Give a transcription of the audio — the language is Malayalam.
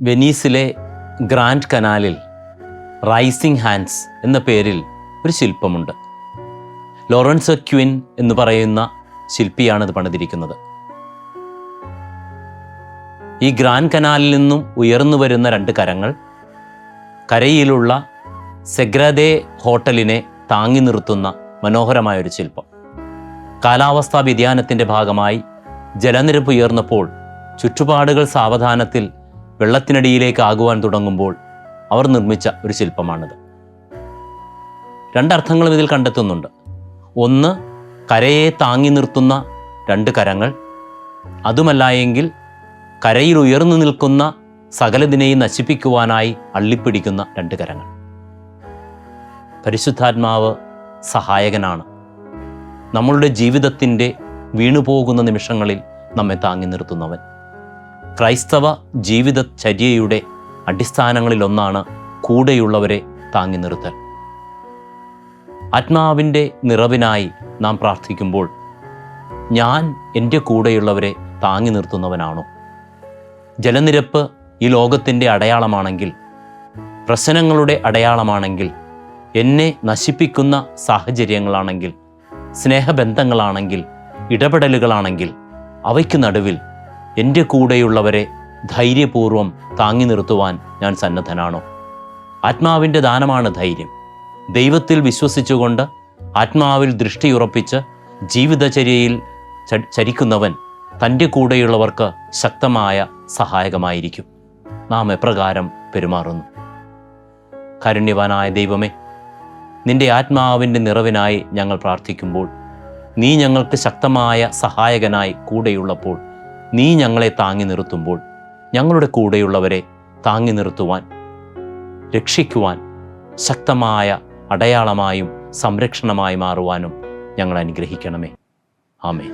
വെനീസിലെ ഗ്രാൻഡ് കനാലിൽ റൈസിംഗ് ഹാൻഡ്സ് എന്ന പേരിൽ ഒരു ശില്പമുണ്ട്. ലോറൻസ് ക്വിൻ എന്ന് പറയുന്ന ശില്പിയാണ് ഇത് പണിതിരിക്കുന്നത്. ഈ ഗ്രാൻഡ് കനാലിൽ നിന്നും ഉയർന്നു വരുന്ന രണ്ട് കരങ്ങൾ കരയിലുള്ള സെഗ്രദേ ഹോട്ടലിനെ താങ്ങി നിർത്തുന്ന മനോഹരമായൊരു ശില്പം. കാലാവസ്ഥാ വ്യതിയാനത്തിന്റെ ഭാഗമായി ജലനിരപ്പ് ഉയർന്നപ്പോൾ ചുറ്റുപാടുകൾ സാവധാനത്തിൽ വെള്ളത്തിനടിയിലേക്ക് ആകുവാൻ തുടങ്ങുമ്പോൾ അവർ നിർമ്മിച്ച ഒരു ശില്പമാണിത്. രണ്ടർത്ഥങ്ങളും ഇതിൽ കണ്ടെത്തുന്നുണ്ട്. ഒന്ന് കരയെ താങ്ങി നിർത്തുന്ന രണ്ട് കരങ്ങൾ. അതുമല്ല എങ്കിൽ കരയിൽ ഉയർന്നു നിൽക്കുന്ന സകലതിനെയും നശിപ്പിക്കുവാനായി അള്ളിപ്പിടിക്കുന്ന രണ്ട് കരങ്ങൾ. പരിശുദ്ധാത്മാവ് സഹായകനാണ്. നമ്മളുടെ ജീവിതത്തിന്റെ വീണുപോകുന്ന നിമിഷങ്ങളിൽ നമ്മെ താങ്ങി നിർത്തുന്നവൻ. ക്രൈസ്തവ ജീവിതചര്യയുടെ അടിസ്ഥാനങ്ങളിലൊന്നാണ് കൂടെയുള്ളവരെ താങ്ങി നിർത്തൽ. ആത്മാവിന്റെ നിറവിനായി നാം പ്രാർത്ഥിക്കുമ്പോൾ ഞാൻ എന്റെ കൂടെയുള്ളവരെ താങ്ങി നിർത്തുന്നവനാണോ? ജലനിരപ്പ് ഈ ലോകത്തിന്റെ അടയാളമാണെങ്കിൽ പ്രശ്നങ്ങളുടെ അടയാളമാണെങ്കിൽ എന്നെ നശിപ്പിക്കുന്ന സാഹചര്യങ്ങളാണെങ്കിൽ സ്നേഹബന്ധങ്ങളാണെങ്കിൽ ഇടപെടലുകളാണെങ്കിൽ അവയ്ക്ക് നടുവിൽ എന്റെ കൂടെയുള്ളവരെ ധൈര്യപൂർവം താങ്ങി നിർത്തുവാൻ ഞാൻ സന്നദ്ധനാണോ? ആത്മാവിന്റെ ദാനമാണ് ധൈര്യം. ദൈവത്തിൽ വിശ്വസിച്ചുകൊണ്ട് ആത്മാവിൽ ദൃഷ്ടിയുറപ്പിച്ച് ജീവിതചര്യയിൽ ചരിക്കുന്നവൻ തന്റെ കൂടെയുള്ളവർക്ക് ശക്തമായ സഹായകമായിരിക്കും. നാം എപ്രകാരം പെരുമാറുന്നു? കാരുണ്യവാനായ ദൈവമേ നിന്റെ ആത്മാവിന്റെ നിറവിനായി ഞങ്ങൾ പ്രാർത്ഥിക്കുമ്പോൾ നീ ഞങ്ങൾക്ക് ശക്തമായ സഹായകനായി കൂടെയുള്ളപ്പോൾ നീ ഞങ്ങളെ താങ്ങി നിർത്തുമ്പോൾ ഞങ്ങളുടെ കൂടെയുള്ളവരെ താങ്ങി നിർത്തുവാൻ രക്ഷിക്കുവാൻ ശക്തമായ അടയാളമായും സംരക്ഷണമായി മാറുവാനും ഞങ്ങൾ അനുഗ്രഹിക്കണമേ. ആമേ